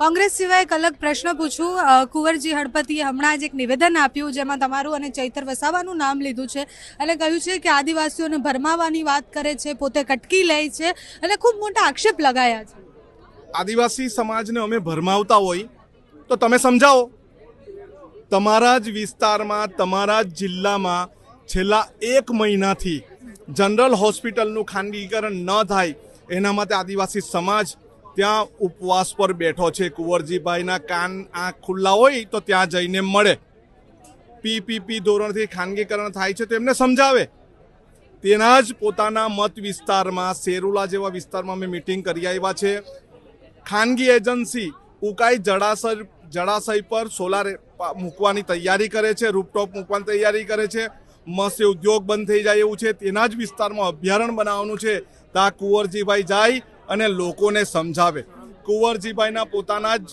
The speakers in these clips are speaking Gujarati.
કોંગ્રેસ સિવાય એક અલગ પ્રશ્ન પૂછું. કુંવરજી હળપતિએ હમણાં જ એક નિવેદન આપ્યું જેમાં તમારું અને ચૈતર વસાવાનું નામ લીધું છે અને કહ્યું છે કે આદિવાસીઓને ભરમાવાની વાત કરે છે, પોતે કટકી લે છે અને ખૂબ મોટા આક્ષેપ લગાયા છે. આદિવાસી સમાજને અમે ભરમાવતા હોય તો તમે સમજાવો. તમારા જ વિસ્તારમાં, તમારા જ જિલ્લામાં છેલ્લા એક મહિનાથી જનરલ હોસ્પિટલનું ખાનગીકરણ ન થાય, એના માટે આદિવાસી સમાજ ત્યાં ઉપવાસ પર બેઠો છે. કુંવરજીભાઈના કાન, આંખ ખુલ્લા હોય તો ત્યાં જઈને મળે. પીપીપી ધોરણથી ખાનગીકરણ થાય છે તો એમને સમજાવે. તેના જ પોતાના મત વિસ્તારમાં, સેરુલા જેવા વિસ્તારમાં અમે મિટિંગ કરી આવ્યા છે. ખાનગી એજન્સી ઉકાઈ જળાશય જળાશય પર સોલાર મૂકવાની તૈયારી કરે છે રૂપટોપ મૂકવાની તૈયારી કરે છે. મત્સ્ય ઉદ્યોગ બંધ થઈ જાય એવું છે. તેના જ વિસ્તારમાં અભયારણ્ય બનાવવાનું છે. ત્યાં કુંવરજીભાઈ જાય અને લોકોને સમજાવે. કુંવરજીભાઈના પોતાના જ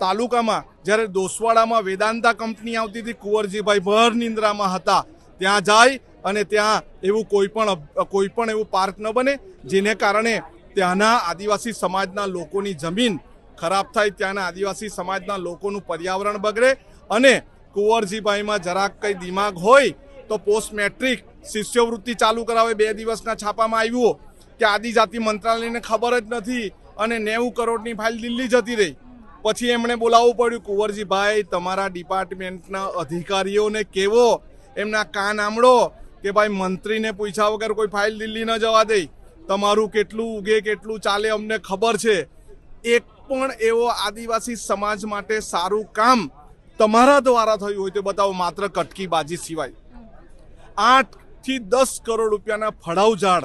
તાલુકામાં જ્યારે દોસવાડામાં વેદાંતા કંપની આવતી હતી, કુંવરજીભાઈ ભર નિંદ્રામાં હતા. ત્યાં જાય અને ત્યાં એવું કોઈ પણ કોઈ પણ એવું પાર્ક ન બને, જેને કારણે ત્યાંના આદિવાસી સમાજના લોકોની જમીન ખરાબ થાય, ત્યાંના આદિવાસી સમાજના લોકોનું પર્યાવરણ બગડે અને કુંવરજીભાઈમાં જરાક કંઈ દિમાગ હોય તો પોસ્ટ મેટ્રિક શિષ્યવૃત્તિ ચાલુ કરાવે, બે દિવસના છાપામાં આવ્યું કે આદિજાતિ મંત્રાલયને ખબર જ નથી અને નેવું કરોડની ફાઇલ દિલ્હી જતી રહી. પછી એમણે બોલાવવું પડ્યું કુંવરજીભાઈ, તમારા ડિપાર્ટમેન્ટના અધિકારીઓને કેવો? એમના કાન આમળો કે ભાઈ મંત્રીને પૂછ્યા વગર કોઈ ફાઇલ દિલ્હી ન જવા દે. તમારું કેટલું ઉગે, કેટલું ચાલે અમને ખબર છે. એક પણ એવો આદિવાસી સમાજ માટે સારું કામ તમારા દ્વારા થયું હોય તો બતાવો, માત્ર કટકીબાજી સિવાય. આઠથી દસ કરોડ રૂપિયાના ફળાવ ઝાડ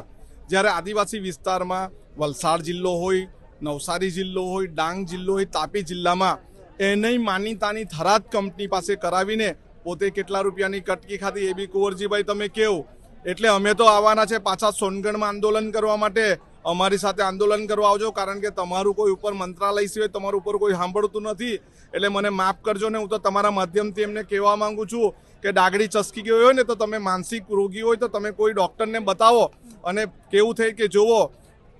જ્યારે આદિવાસી વિસ્તારમાં વલસાડ જિલ્લો હોય, નવસારી જિલ્લો હોય, ડાંગ જિલ્લો હોય, તાપી જિલ્લામાં એને માનીતાની થરાદ કંપની પાસે કરાવીને પોતે કેટલા રૂપિયાની કટકી ખાધી એ બી કુંવરજીભાઈ તમે કહો એટલે અમે તો આવવાના છે પાછા સોનગઢમાં આંદોલન કરવા માટે. અમારી સાથે આંદોલન કરવા આવજો, કારણ કે તમારું કોઈ ઉપર મંત્રાલય સિવાય તમારું ઉપર કોઈ સાંભળતું નથી. એટલે મને માફ કરજો ને, હું તો તમારા માધ્યમથી એમને કહેવા માંગુ છું કે ડાગડી ચસકી ગયો હોય ને, તો તમે માનસિક રોગી હોય તો તમે કોઈ ડૉક્ટરને બતાવો. અને કેવું થાય કે જુઓ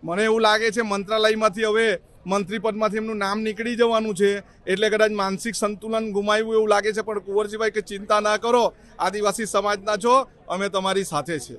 મને એવું લાગે છે મંત્રાલયમાંથી હવે મંત્રી પદમાંથી એમનું નામ નીકળી જવાનું છે. એટલે કદાચ માનસિક સંતુલન ગુમાવ્યું એવું લાગે છે, પણ કુંવરજીભાઈ, કે ચિંતા ના કરો. આદિવાસી સમાજના છો, અમે તમારી સાથે છીએ.